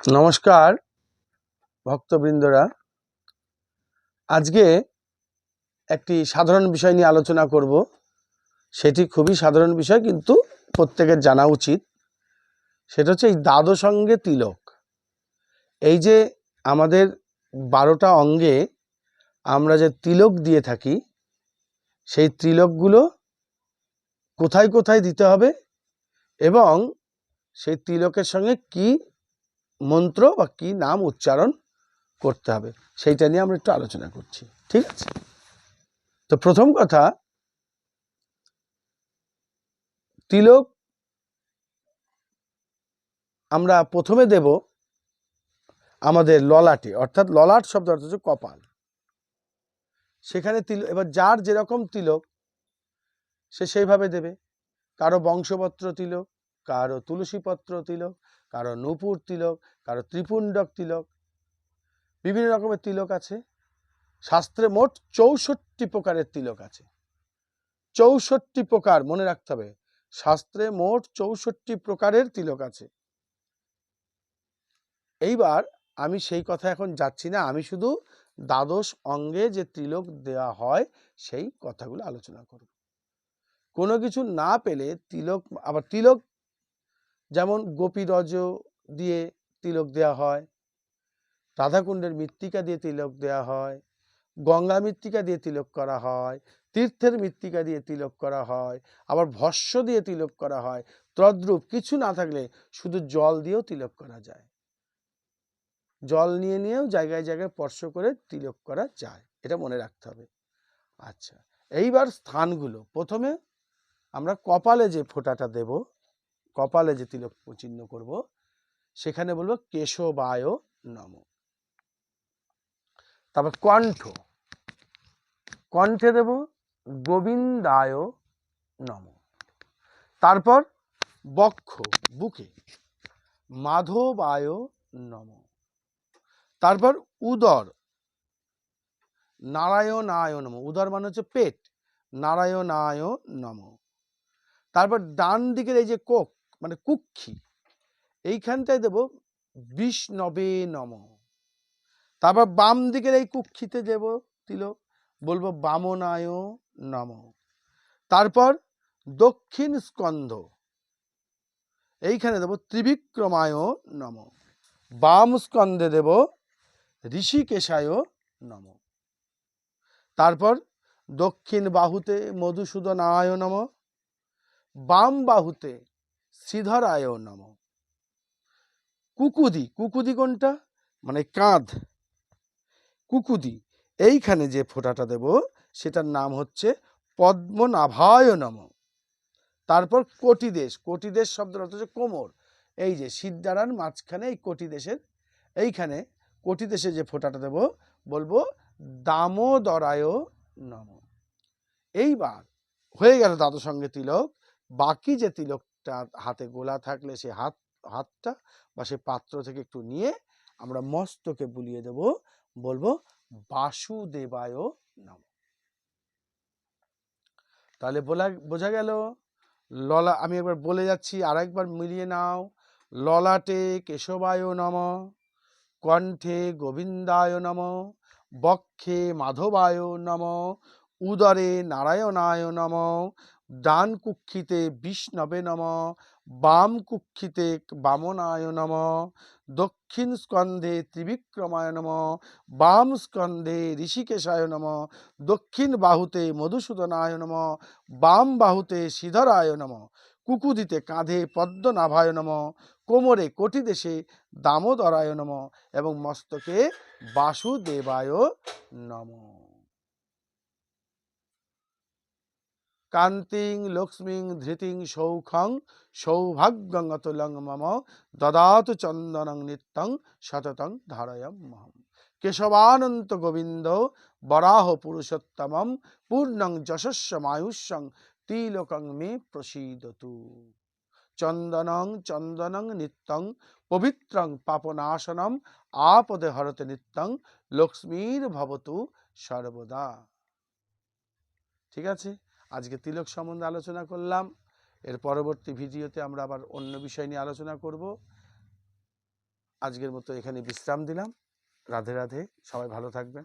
নমস্কার, ভক্তবৃন্দরা। আজকে একটি সাধারণ বিষয় নিয়ে আলোচনা করব। সেটি খুবই সাধারণ বিষয়, কিন্তু প্রত্যেকের জানা উচিত। সেটা হচ্ছে এই অঙ্গে তিলক। এই যে আমাদের বারোটা অঙ্গে আমরা যে তিলক দিয়ে থাকি, সেই তিলকগুলো কোথায় কোথায় দিতে হবে এবং সেই তিলকের সঙ্গে কি মন্ত্র বা কি নাম উচ্চারণ করতে হবে, সেইটা নিয়ে আমরা একটু আলোচনা করছি, ঠিক আছে? তো প্রথম কথা, তিলক আমরা প্রথমে দেব আমাদের ললাটে, অর্থাৎ ললাট শব্দ অর্থ হচ্ছে কপাল। সেখানে তিল, এবার যার যেরকম তিলক, সে সেইভাবে দেবে। কারও বংশপত্র তিলক কারও তুলসীপত্র তিলক, কারও নূপুর তিলক, কারও ত্রিপুণ্ডক তিলক, বিভিন্ন রকমের তিলক আছে। শাস্ত্রে মোট চৌষট্টি প্রকারের তিলক আছে। চৌষট্টি প্রকার, মনে রাখতে হবে, শাস্ত্রে মোট চৌষট্টি প্রকারের তিলক আছে। এইবার আমি সেই কথা এখন যাচ্ছি না, আমি শুধু দ্বাদশ অঙ্গে যে তিলক দেওয়া হয়, সেই কথাগুলো আলোচনা করব। কোনো কিছু না পেলে তিলক, আবার তিলক যেমন গোপীরজ দিয়ে তিলক দেওয়া হয়, রাধাকুণ্ডের মৃত্তিকা দিয়ে তিলক দেওয়া হয়, গঙ্গা মৃত্তিকা দিয়ে তিলক করা হয়, তীর্থের মৃত্তিকা দিয়ে তিলক করা হয়, আবার ভস্য দিয়ে তিলক করা হয়, তদ্রূপ কিছু না থাকলে শুধু জল দিয়েও তিলক করা যায়। জল নিয়ে নিয়েও জায়গায় জায়গায় স্পর্শ করে তিলক করা যায়, এটা মনে রাখতে হবে। আচ্ছা এইবার স্থানগুলো। প্রথমে আমরা কপালে যে ফোঁটাটা দেব কপালে যে তিলক চিহ্ন করব, সেখানে বলব কেশবায় নম। তারপর কণ্ঠ। কণ্ঠে দেব গোবিন্দায় নম। তারপর বক্ষ, বুকে। মাধবায় নম। তারপর উদর। নারায়ণায় নম। উদর মানে হচ্ছে পেট। নারায়ণায় নম। তারপর ডান দিকের এই যে কোক মানে কুক্ষি। এইখানটায় দেব বিষ্ণবে নম। তারপর বাম দিকের এই কুক্ষিতে দেব তিলক বলব বামনায় নম। তারপর দক্ষিণ স্কন্ধ। এইখানে দেব ত্রিবিক্রমায় নম। বাম স্কন্ধে দেব ঋষিকেশায় নম। তারপর দক্ষিণ বাহুতে মধুসূদনায় নম। বাম বাহুতে শ্রীধরায় নম। কুকুদি কুকুদি কোনটা? মানে কাঁধ। কুকুদি, এইখানে যে ফোঁটাটা দেব, সেটার নাম হচ্ছে পদ্মনাভায় নম। তারপর কোটিদেশ কোটিদেশ শব্দের অর্থ হচ্ছে কোমর। এই যে সিদ্ধারার মাঝখানে এই কোটিদেশের, এইখানে কোটিদেশে যে ফোঁটাটা দেব, বলব দামোদরায় নম। এইবার হয়ে গেল দাদু সঙ্গে তিলক, বাকি যে তিলকটা হাতে গোলা থাকলে সে হাত, হাতটা বা সে পাত্র থেকে একটু নিয়ে আমরা মস্তকে বুলিয়ে দেব, বলব বাসুদেবায় নম। তাহলে বলা, বোঝা গেল? ললা, আমি একবার বলে যাচ্ছি আর একবার মিলিয়ে নাও। ললাটে কেশবায় নম, কণ্ঠে গোবিন্দায় নম, বক্ষে মাধবায় নম, উদরে নারায়ণায় নম ডান কুক্ষিতে বিষ্ণবে নম, বাম কুক্ষিতে বামনায় নম, দক্ষিণ স্কন্ধে ত্রিবিক্রমায় নম, বাম স্কন্ধে ঋষিকেশায় নম, দক্ষিণ বাহুতে মধুসূদনায় নম, বাম বাহুতে শ্রীধরায় নম, কুকুদিতে কাঁধে পদ্মনাভায় নম, কোমরে কোটিদেশে দামোদরায় নম এবং মস্তকে বাসুদেবায় নম। কান্তিং, লক্ষ্মীং, ধৃতিং, সৌখং, সৌভাগ্যঙ্গতুলং মম, দদাতু চন্দনং নিত্যং সততং ধারয়ম মহম। কেশবানন্ত গোবিন্দ, বরাহ পুরুষোত্তমম, পূর্ণং যশস্ব মায়ুষ্যং তিলকং মে প্রসীদতু। চন্দনং চন্দনং নিত্যং, পবিত্রং পাপনাশনম, আপদে হরতে নিত্যং, লক্ষ্মীর ভবতু সর্বদা। ঠিক আছে? আজকে তিলক সম্বন্ধে আলোচনা করলাম। এর পরবর্তী ভিডিওতে আমরা আবার অন্য বিষয় নিয়ে আলোচনা করব। আজকের মতো এখানে বিশ্রাম দিলাম। রাধে রাধে, সবাই ভালো থাকবেন।